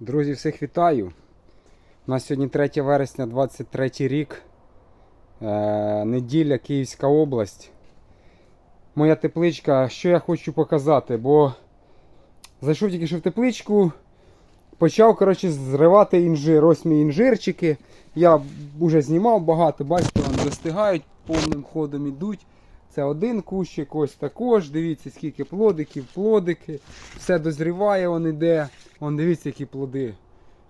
Друзі, всіх вітаю. У нас сьогодні 3 вересня 23 рік. Е, неділя Київська область. Моя тепличка. Що я хочу показати? Бо зайшов тільки що в тепличку, почав коротше, зривати інжир. Ось мої інжирчики. Я вже знімав багато, бачите, вони достигають, повним ходом ідуть. Це один кущик, ось також. Дивіться, скільки плодиків, плодики. Все дозріває, он іде. Вон дивіться, які плоди.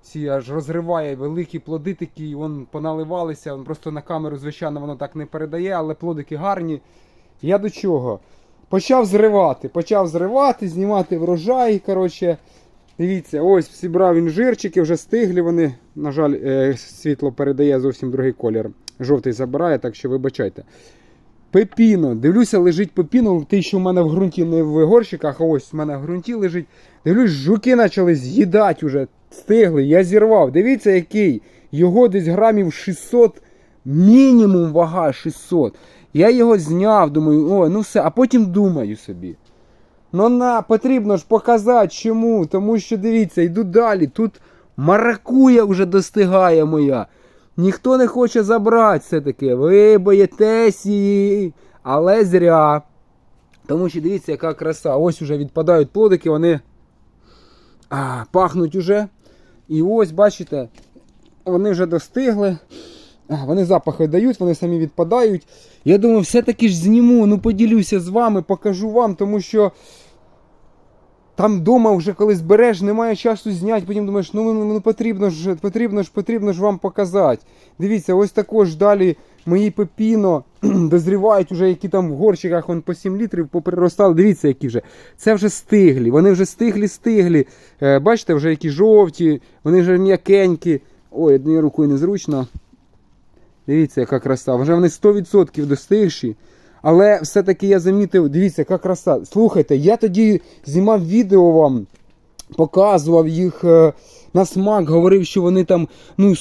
Всі аж розриває великі плоди такі, вон поналивалися. Вон просто на камеру, звичайно, воно так не передає, але плодики гарні. Я до чого? Почав зривати, почав зривати, знімати врожай. Коротше, дивіться, ось зібрав інжирчики, вже стиглі вони. На жаль, е, світло передає зовсім другий колір. Жовтий забирає, так що вибачайте. Пепіно. Дивлюся, лежить пепіно. Той, що в мене в ґрунті не в горщиках, а ось в мене в ґрунті лежить. Дивлюсь, жуки почали з'їдати уже. Стигли. Я зірвав. Дивіться, який. Його десь грамів 600, мінімум вага 600. Я його зняв, думаю, о, ну все, а потім думаю собі. Ну на, потрібно ж показати чому. Тому що дивіться, йду далі. Тут маракуя вже достигає моя. Ніхто не хоче забрати все-таки. Ви боїтесь її, але зря. Тому що дивіться, яка краса. Ось уже відпадають плодики, вони а, пахнуть уже. І ось, бачите, вони вже достигли. Вони запахи дають, вони самі відпадають. Я думаю, все-таки ж зніму, ну поділюся з вами, покажу вам, тому що там вдома вже коли збереш, немає часу зняти, потім думаєш, ну, ну, ну потрібно ж, потрібно ж, потрібно ж вам показати. Дивіться, ось також далі мої пепіно дозрівають вже, які там в горщиках вон, по 7 літрів поприростали. Дивіться, які вже. Це вже стиглі. Вони вже стиглі, стиглі. Е, бачите, вже які жовті, вони вже м'якенькі. Ой, однією рукою незручно. Дивіться, яка краса. Вже вони 100% достигші. Але все-таки я замітив, дивіться, яка краса. Слухайте, я тоді знімав відео вам, показував їх е, на смак, говорив, що вони там ну,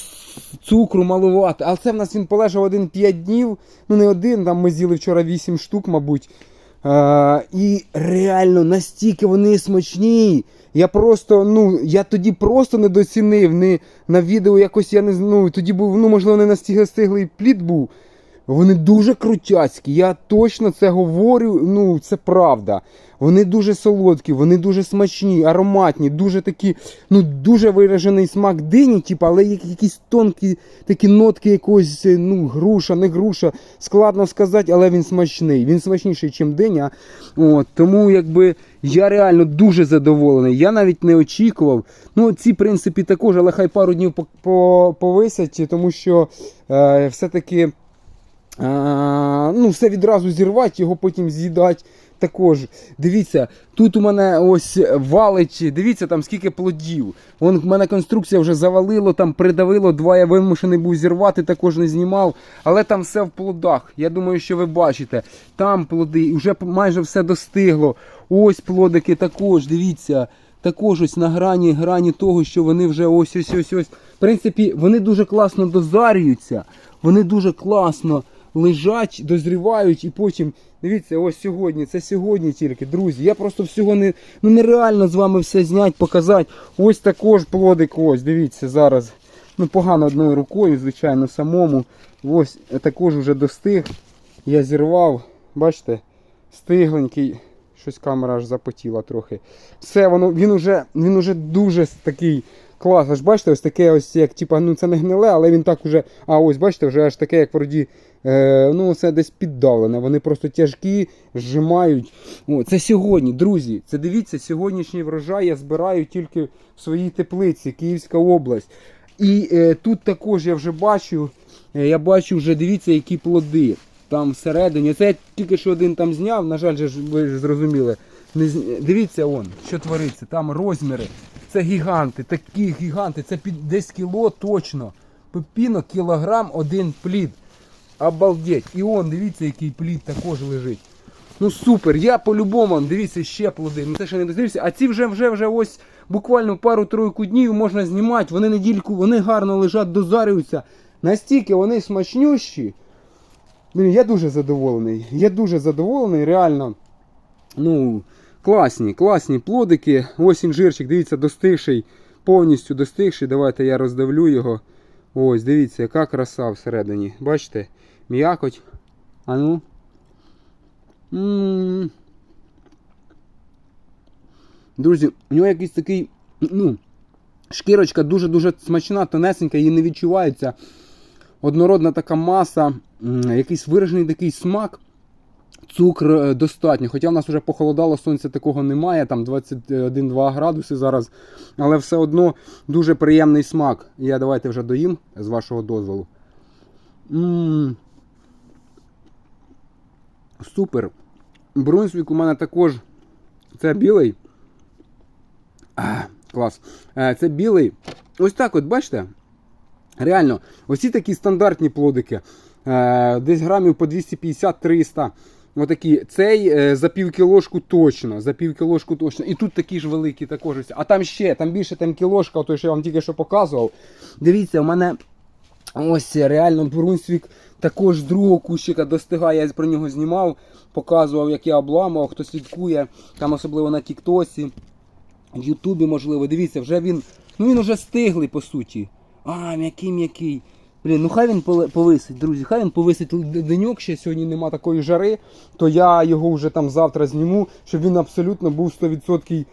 цукру малувати. Але це в нас він полежав один 5 днів. Ну не один, там ми з'їли вчора 8 штук, мабуть. Е, і реально настільки вони смачні. Я просто, ну, я тоді просто недоцінив. Не, на відео якось я не ну, тоді був, ну, можливо, не настільки стиглий плід був. Вони дуже крутяцькі, я точно це говорю, ну це правда. Вони дуже солодкі, вони дуже смачні, ароматні, дуже такі, ну дуже виражений смак дині, типу, але якісь тонкі такі нотки якогось, е, ну, груша, не груша. Складно сказати, але він смачний. Він смачніший, ніж диня. От, тому якби я реально дуже задоволений. Я навіть не очікував. Ну, ці, в принципі, також, але хай пару днів по- по- повисять, тому що е, все-таки. Ну, все відразу зірвати, його потім з'їдати. Також дивіться, тут у мене ось валить, дивіться там скільки плодів. Вон в мене конструкція вже завалило, там придавило, два я вимушений був зірвати, також не знімав. Але там все в плодах. Я думаю, що ви бачите. Там плоди, вже майже все достигло. Ось плодики також, дивіться. Також ось на грані, грані того, що вони вже ось ось ось ось. В принципі, вони дуже класно дозарюються, вони дуже класно лежать, дозрівають і потім. Дивіться, ось сьогодні, це сьогодні тільки, друзі. Я просто всього не ну нереально з вами все зняти, показати. Ось також плодик, ось, дивіться, зараз. Ну, погано одною рукою, звичайно, самому. Ось також вже достиг. Я зірвав, бачите, стигленький. Щось камера аж запотіла трохи. Все, воно, він уже, він уже дуже такий клас. Аж бачите, ось таке, ось як, типа, ну це не гниле, але він так уже. А ось бачите, вже аж таке, як вроді, е, ну це десь піддавлене. Вони просто тяжкі, зжимають. О, це сьогодні, друзі. Це дивіться, сьогоднішній врожай я збираю тільки в своїй теплиці, Київська область. І е, тут також я вже бачу, е, я бачу вже, дивіться, які плоди. Там всередині. Це я тільки що один там зняв, на жаль, ви ж зрозуміли. Не Дивіться, он, що твориться, там розміри. Це гіганти, такі гіганти, це під десь кіло точно. Пепіно кілограм один плід. Обалдеть. І он, дивіться, який плід також лежить. Ну супер, я по-любому, дивіться, ще плоди. Ну це ще не дозрівся. А ці вже вже вже ось буквально пару-тройку днів можна знімати. Вони недільку, вони гарно лежать, дозарюються. Настільки вони смачнющі. Я дуже задоволений. Я дуже задоволений, реально. Ну, класні, класні плодики. Ось інжирчик, дивіться, достигший. повністю достигший. Давайте я роздавлю його. Ось, дивіться, яка краса всередині. Бачите? М'якоть. А ну. М. Друзі, у нього якийсь такий, ну, шкірочка дуже-дуже смачна, тонесенька, її не відчувається. Однородна така маса, якийсь виражений такий смак. Цукр е, достатньо. Хоча в нас вже похолодало, сонця такого немає, там 21-2 градуси зараз. Але все одно дуже приємний смак. Я давайте вже доїм з вашого дозволу. М. Супер. Брунсвік у мене також. Це білий. А, клас. Е, Це білий. Ось так, от бачите? Реально, оці такі стандартні плодики. Е, Десь грамів по 250-300. Отакі. Цей е, за пів кілошку точно. За пів точно. І тут такі ж великі також. А там ще, там більше там кілошка, той, що я вам тільки що показував. Дивіться, у мене ось реально Брунсвік також другого кущика достигає. Я про нього знімав, показував, як я обламував, хто слідкує, там особливо на Тіктосі, в Ютубі, можливо. Дивіться, вже він. Ну він вже стиглий по суті. А, м'який, м'який. Блін, ну хай він повисить, друзі, хай він повисить деньок, ще сьогодні нема такої жари, то я його вже там завтра зніму, щоб він абсолютно був 100%,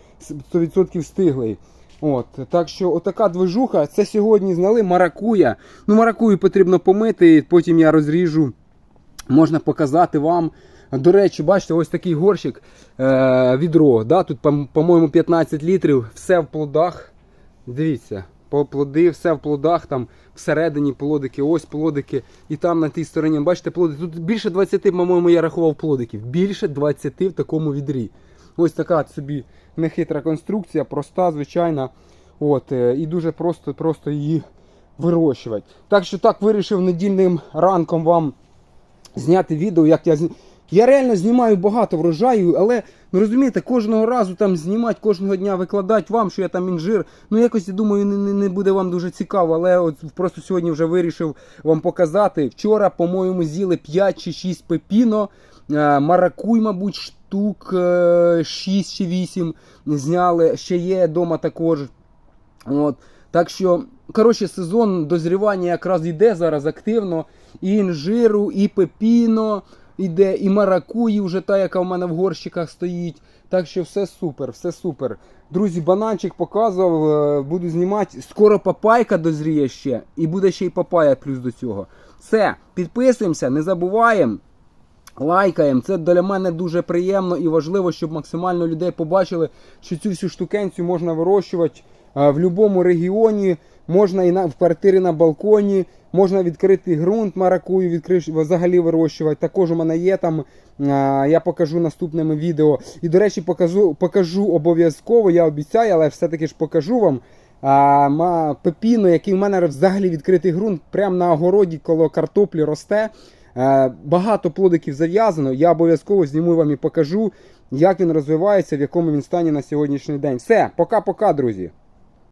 100% стиглий. От, так що отака движуха, це сьогодні зняли маракуя. Ну, маракую потрібно помити, потім я розріжу, можна показати вам. До речі, бачите, ось такий горщик, е, відро. Да? Тут, по- по-моєму, 15 літрів, все в плодах. Дивіться, плоди, все в плодах, там всередині плодики, ось плодики, і там на тій стороні, бачите, плодики. Тут більше 20, по-моєму, я рахував плодиків. Більше 20 в такому відрі. Ось така собі нехитра конструкція, проста, звичайна. От, е, і дуже просто, просто її вирощувати. Так що так вирішив недільним ранком вам зняти відео, як я. Я реально знімаю багато врожаю, але ну розумієте, кожного разу там знімати, кожного дня викладати вам, що я там інжир. Ну якось я думаю, не, не, буде вам дуже цікаво. Але от просто сьогодні вже вирішив вам показати. Вчора, по-моєму, з'їли 5 чи 6 пепіно. Е, Маракуй, мабуть, штук е, 6 чи 8 зняли. Ще є вдома також. От. Так що, коротше, сезон дозрівання якраз йде зараз активно. І інжиру, і пепіно йде, і маракуї вже та, яка в мене в горщиках стоїть. Так що все супер, все супер. Друзі, бананчик показував, е, буду знімати. Скоро папайка дозріє ще, і буде ще й папая плюс до цього. Все, підписуємося, не забуваємо. Лайкаємо, це для мене дуже приємно і важливо, щоб максимально людей побачили, що цю всю штукенцю можна вирощувати в будь-якому регіоні, можна і на, в квартирі на балконі, можна відкрити ґрунт маракую, відкриш, взагалі вирощувати. Також у мене є там, я покажу наступними відео. І, до речі, покажу, покажу обов'язково, я обіцяю, але все-таки ж покажу вам. А, ма, пепіно, який в мене взагалі відкритий ґрунт, прямо на огороді коло картоплі росте. Багато плодиків зав'язано. Я обов'язково зніму вам і покажу, як він розвивається, в якому він стані на сьогоднішній день. Все, пока-пока, друзі.